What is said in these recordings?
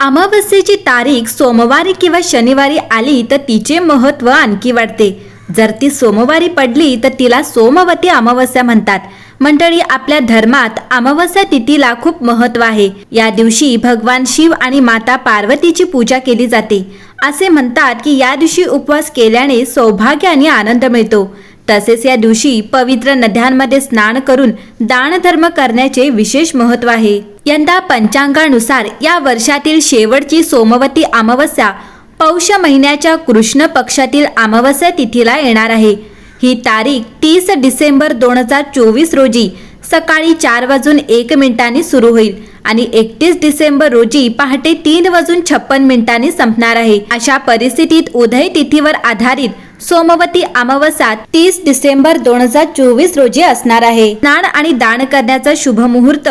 अमावस्येची तारीख सोमवारी किंवा शनिवारी आली तर तिचे महत्त्व आणखी वाढते. जर ती सोमवारी पडली तर तिला सोमवती अमावस्या म्हणतात. मंडळी आपल्या धर्मात अमावस्या तिथीला खूप महत्त्व आहे. या दिवशी भगवान शिव आणि माता पार्वतीची पूजा केली जाते. असे म्हणतात की या दिवशी उपवास केल्याने सौभाग्य आणि आनंद मिळतो. तसेच या दिवशी पवित्र नद्यांमध्ये स्नान करून दानधर्म करण्याचे विशेष महत्त्व आहे. यंदा पंचांगानुसार या वर्षातील शेवटची सोमवती अमावस्या पौष महिन्याच्या कृष्ण पक्षातील अमावस्या तिथीला येणार आहे. ही तारीख तीस डिसेंबर दोन हजार चोवीस रोजी सकाळी चार वाजून एक मिनिटांनी सुरू होईल आणि एकतीस डिसेंबर रोजी पहाटे तीन वाजून छप्पन मिनिटांनी संपणार आहे. अशा परिस्थितीत उदय तिथीवर आधारित सोमवती अमावस्या तीस डिसेंबर दोन हजार चोवीस रोजी असणार आहे. स्नान आणि दान करण्याचा शुभ मुहूर्त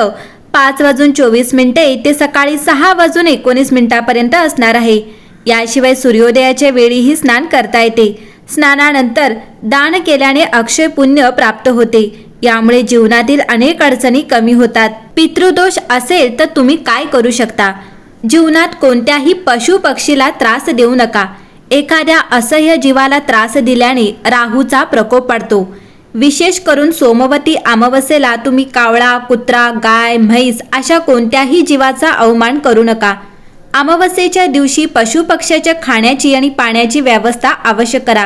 पाच वाजून चोवीस मिनिटे ते सकाळी सहा वाजून एकोणीस मिनिटापर्यंत असणार आहे. याशिवाय सूर्योदयाच्या वेळीही स्नान करता येते. स्नानानंतर दान केल्याने अक्षय पुण्य प्राप्त होते. यामुळे जीवनातील अनेक अडचणी कमी होतात. पितृदोष असेल तर तुम्ही काय करू शकता? जीवनात कोणत्याही पशु पक्षीला त्रास देऊ नका. एखाद्या असह्य जीवाला त्रास दिल्याने राहूचा प्रकोप पडतो. विशेष करून सोमवती अमावस्येला तुम्ही कावळा कुत्रा गाय म्हैस अशा कोणत्याही जीवाचा अवमान करू नका. अमावस्येच्या दिवशी पशुपक्ष्याच्या खाण्याची आणि पाण्याची व्यवस्था आवश्यक करा.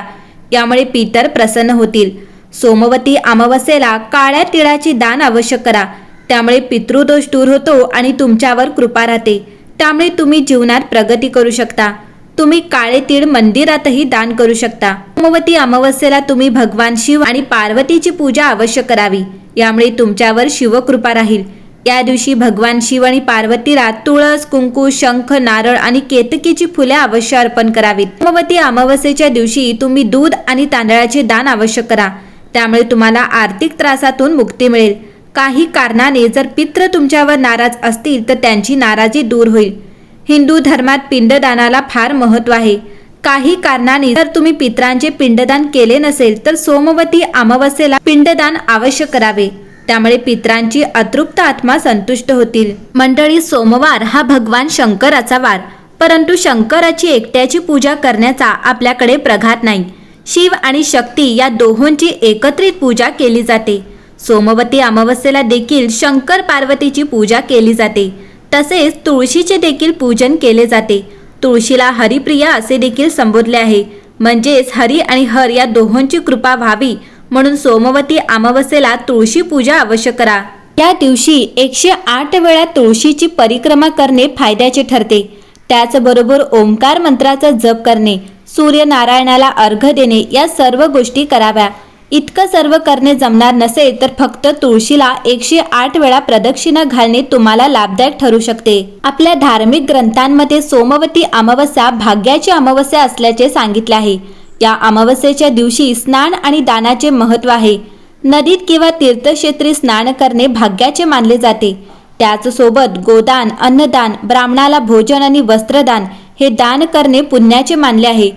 यामुळे पितर प्रसन्न होतील. सोमवती अमावस्येला काळ्या तिळाची दान आवश्यक करा. त्यामुळे पितृदोष दूर होतो आणि तुमच्यावर कृपा राहते. त्यामुळे तुम्ही जीवनात प्रगती करू शकता. तुम्ही काळे तीळ मंदिरातही दान करू शकता. सोमवती अमावस्येला तुम्ही भगवान शिव आणि पार्वतीची पूजा अवश्य करावी. यामुळे तुमच्यावर शिवकृपा राहील. या दिवशी भगवान शिव आणि पार्वतीला तुळस कुंकू शंख नारळ आणि केतकीची फुले अवश्य अर्पण करावीत. सोमवती अमावस्येच्या दिवशी तुम्ही दूध आणि तांदळाचे दान अवश्य करा. त्यामुळे तुम्हाला आर्थिक त्रासातून मुक्ती मिळेल. काही कारणाने जर पित्र तुमच्यावर नाराज असतील तर त्यांची नाराजी दूर होईल. हिंदू धर्मात पिंडदानाला फार महत्त्व आहे. काही कारणाने जर तुम्ही पित्रांचे पिंडदान केले नसेल तर सोमवती अमावस्येला पिंडदान अवश्य करावे. त्यामुळे पित्रांची अतृप्त आत्मा संतुष्ट होतील. मंडळी सोमवार हा भगवान शंकराचा वार. परंतु शंकराची एकट्याची पूजा करण्याचा आपल्याकडे प्रघात नाही. शिव आणि शक्ती या दोहोंची एकत्रित पूजा केली जाते. सोमवती अमावस्येला देखील शंकर पार्वतीची पूजा केली जाते. तसेच तुळशीचे देखील पूजन केले जाते. तुळशीला हरिप्रिया असे देखील संबोधले आहे. म्हणजेच हरी आणि हर या दोहोंची कृपा व्हावी म्हणून सोमवती अमावस्येला तुळशी पूजा अवश्य करा. या दिवशी एकशे आठ वेळा तुळशीची परिक्रमा करणे फायद्याचे ठरते. त्याचबरोबर ओंकार मंत्राचा जप करणे सूर्यनारायणाला अर्घ देणे या सर्व गोष्टी कराव्या. इतकं सर्व करणे जमणार नसेल तर फक्त तुळशीला एकशे आठ वेळा प्रदक्षिणा घालणे तुम्हाला लाभदायक ठरू शकते. आपल्या धार्मिक ग्रंथांमध्ये सोमवती अमावस्या भाग्याची अमावस्या असल्याचे सांगितले आहे. या अमावस्येच्या दिवशी स्नान आणि दानाचे महत्त्व आहे. नदीत किंवा तीर्थक्षेत्री स्नान करणे भाग्याचे मानले जाते. त्याचसोबत गोदान अन्नदान ब्राह्मणाला भोजन आणि वस्त्रदान हे दान करणे पुण्याचे मानले आहे.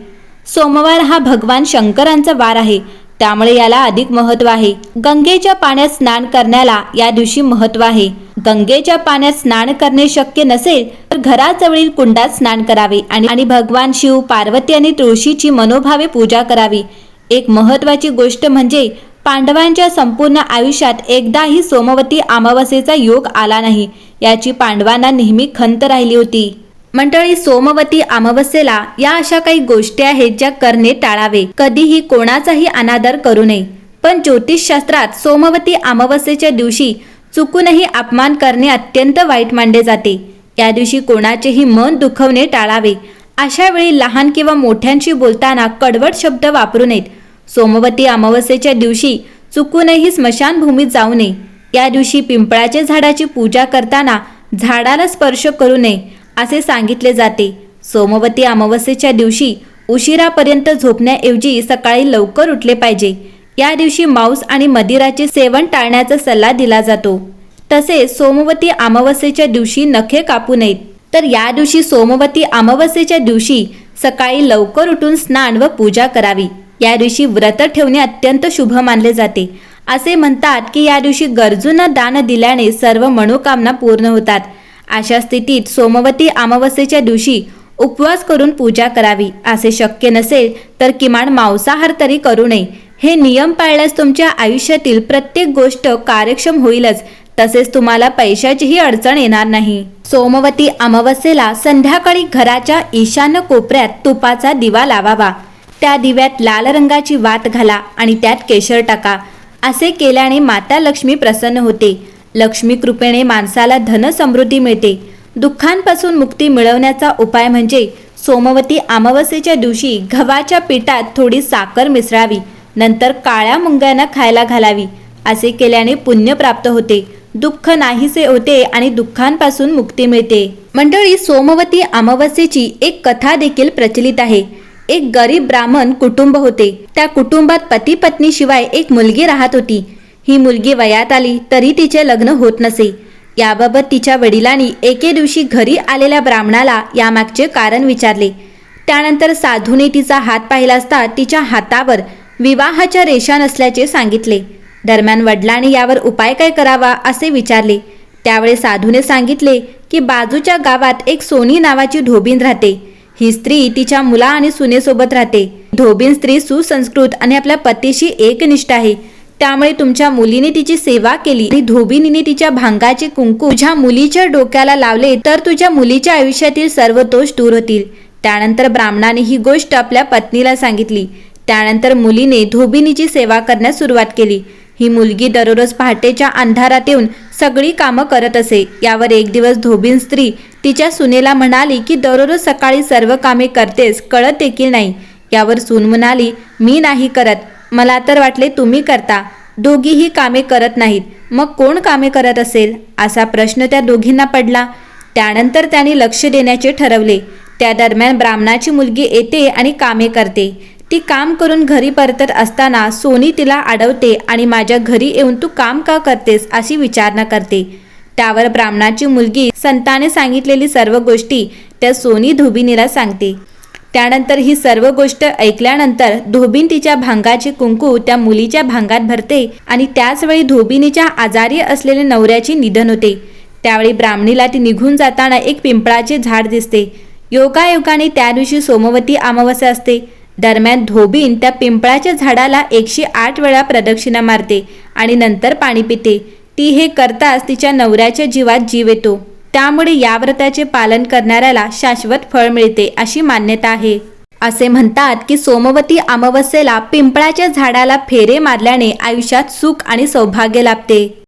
सोमवार हा भगवान शंकरांचा वार आहे. त्यामुळे याला अधिक महत्त्व आहे. गंगेच्या पाण्यात स्नान करण्याला या दिवशी महत्त्व आहे. गंगेच्या पाण्यात स्नान करणे शक्य नसेल तर घराजवळील कुंडात स्नान करावे आणि आणि भगवान शिव पार्वती आणि तुळशीची मनोभावे पूजा करावी. एक महत्त्वाची गोष्ट म्हणजे पांडवांच्या संपूर्ण आयुष्यात एकदाही सोमवती अमावस्येचा योग आला नाही. याची पांडवांना नेहमी खंत राहिली होती. मंडळी सोमवती अमावस्येला या अशा काही गोष्टी आहेत ज्या करणे टाळावे. कधीही कोणाचाही अनादर करू नये. पण ज्योतिषशास्त्रात सोमवती अमावस्येच्या दिवशी चुकूनही अपमान करणे अत्यंत वाईट मानले जाते. या दिवशी कोणाचेही मन दुखवणे टाळावे. अशा वेळी लहान किंवा मोठ्यांशी बोलताना कडवट शब्द वापरू नयेत. सोमवती अमावस्येच्या दिवशी चुकूनही स्मशानभूमीत जाऊ नये. या दिवशी पिंपळाच्या झाडाची पूजा करताना झाडाला स्पर्श करू नये. असे सांगितले जाते. सोमवती अमावस्येच्या दिवशी उशिरापर्यंत झोपण्याऐवजी सकाळी लवकर उठले पाहिजे. या दिवशी मांस आणि मदिराचे सेवन टाळण्याचा सल्ला दिला जातो. तसेच सोमवती अमावस्येच्या दिवशी नखे कापू नयेत. तर या दिवशी सोमवती अमावस्येच्या दिवशी सकाळी लवकर उठून स्नान व पूजा करावी. या दिवशी व्रत ठेवणे अत्यंत शुभ मानले जाते. असे म्हणतात की या दिवशी गरजूंना दान दिल्याने सर्व मनोकामना पूर्ण होतात. अशा स्थितीत सोमवती अमावस्येच्या दिवशी उपवास करून पूजा करावी असे शक्य नसेल तर किमान मांसाहार तरी करू नये. हे नियम पाळल्यास तुमच्या आयुष्यातील प्रत्येक गोष्ट कार्यक्षम होईलच तसेच तुम्हाला पैशाचीही अडचण येणार नाही. सोमवती अमावस्येला संध्याकाळी घराच्या ईशान्य कोपऱ्यात तुपाचा दिवा लावावा. त्या दिव्यात लाल रंगाची वात घाला आणि त्यात केशर टाका. असे केल्याने माता लक्ष्मी प्रसन्न होते. लक्ष्मी कृपेने माणसाला धन समृद्धी मिळते. दुःखांपासून मुक्ती मिळवण्याचा उपाय म्हणजे सोमवती अमावस्येच्या दिवशी गव्हाच्या पिठात थोडी साखर मिसळावी. नंतर काळ्या मुंग्यांना खायला घालावी. असे केल्याने पुण्य प्राप्त होते. दुःख नाहीसे होते आणि दुःखांपासून मुक्ती मिळते. मंडळी सोमवती अमावस्येची एक कथा देखील प्रचलित आहे. एक गरीब ब्राह्मण कुटुंब होते. त्या कुटुंबात पती पत्नी शिवाय एक मुलगी राहत होती. ही मुलगी वयात आली तरी तिचे लग्न होत नसे. याबाबत तिच्या वडिलांनी एके दिवशी घरी आलेल्या ब्राह्मणाला यामागचे कारण विचारले. त्यानंतर साधूने तिचा हात पाहिला असता तिच्या हातावर विवाहाच्या रेषा नसल्याचे सांगितले. दरम्यान वडिलांनी यावर उपाय काय करावा असे विचारले. त्यावेळी साधूने सांगितले की बाजूच्या गावात एक सोनी नावाची धोबीन राहते. ही स्त्री तिच्या मुला आणि सुनेसोबत राहते. धोबीन स्त्री सुसंस्कृत आणि आपल्या पतीशी एकनिष्ठ आहे. त्यामुळे तुमच्या मुलीने तिची सेवा केली. आणि धोबिनीने तिच्या भांगाचे कुंकू तुझ्या मुलीच्या डोक्याला लावले तर तुझ्या मुलीच्या आयुष्यातील सर्व दोष दूर होतील. त्यानंतर ब्राह्मणाने ही गोष्ट आपल्या पत्नीला सांगितली. त्यानंतर मुलीने धोबिनीची सेवा करण्यास सुरुवात केली. ही मुलगी दररोज पहाटेच्या अंधारात येऊन सगळी कामं करत असे. यावर एक दिवस धोबीन स्त्री तिच्या सुनेला म्हणाली की दररोज सकाळी सर्व कामे करतेस कळत देखील नाही? यावर सून म्हणाली मी नाही करत. मला तर वाटले तुम्ही करता. दोघीही कामे करत नाहीत. मग कोण कामे करत असेल? असा प्रश्न त्या दोघींना पडला. त्यानंतर त्यांनी लक्ष देण्याचे ठरवले. त्या दरम्यान ब्राह्मणाची मुलगी येते आणि कामे करते. ती काम करून घरी परतत असताना सोनी तिला अडवते आणि माझ्या घरी येऊन तू काम का करतेस अशी विचारणा करते. त्यावर ब्राह्मणाची मुलगी संताने सांगितलेली सर्व गोष्टी त्या सोनी धोबिनीला सांगते. त्यानंतर ही सर्व गोष्ट ऐकल्यानंतर धोबीन तिच्या भांगाचे कुंकू त्या मुलीच्या भांगात भरते आणि त्याचवेळी धोबिनीच्या आजारी असलेल्या नवऱ्याचे निधन होते. त्यावेळी ब्राह्मणीला ती निघून जाताना एक पिंपळाचे झाड दिसते. योगायोगाने त्या दिवशी सोमवती अमावस्या असते. दरम्यान धोबीन त्या पिंपळाच्या झाडाला एकशे आठ वेळा प्रदक्षिणा मारते आणि नंतर पाणी पिते. ती हे करताच तिच्या नवऱ्याच्या जीवात जीव येतो. त्यामुळे या व्रताचे पालन करणाऱ्याला शाश्वत फळ मिळते अशी मान्यता आहे. असे म्हणतात की सोमवती अमावस्येला पिंपळाच्या झाडाला फेरे मारल्याने आयुष्यात सुख आणि सौभाग्य लाभते.